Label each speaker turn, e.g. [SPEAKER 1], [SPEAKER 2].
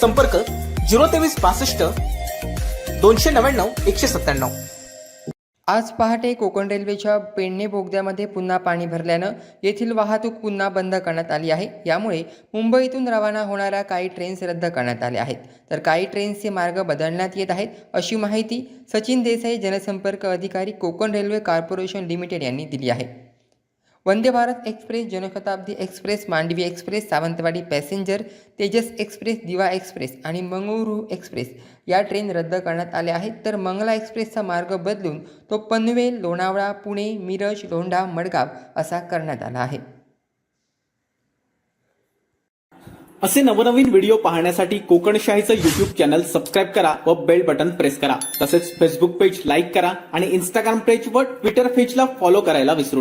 [SPEAKER 1] संपर्क झिरो तेवीस पासष्ट दोनशे नव्याण्णव एकशे सत्त्याण्णव.
[SPEAKER 2] आज पहाटे कोकण रेल्वेच्या पेडणे बोगद्यामध्ये पुन्हा पाणी भरल्यानं येथील वाहतूक पुन्हा बंद करण्यात आली आहे. यामुळे मुंबईतून रवाना होणाऱ्या काही ट्रेन्स रद्द करण्यात आल्या आहेत. तर काही ट्रेन्सचे मार्ग बदलण्यात येत आहेत अशी माहिती सचिन देसाई जनसंपर्क अधिकारी कोकण रेल्वे कॉर्पोरेशन लिमिटेड यांनी दिली आहे. Vande Bharat Express Janshatabdi Express Mandovi Express Sawantwadi passenger Tejas Express Diva Express आणि मंगळुरू एक्सप्रेस या ट्रेन रद्द करण्यात आल्या आहेत. तर मंगला एक्सप्रेसचा मार्ग बदलून तो पनवेल लोणावळा पुणे मिरज लोंढा मडगाव असा करण्यात आला आहे.
[SPEAKER 1] असे नवनवीन व्हिडिओ पाहण्यासाठी कोकणशाहीचं युट्यूब चॅनल सबस्क्राईब करा व बेल बटन प्रेस करा. तसेच फेसबुक पेज लाईक करा आणि इंस्टाग्राम पेज व ट्विटर पेजला फॉलो करायला विसरू नका.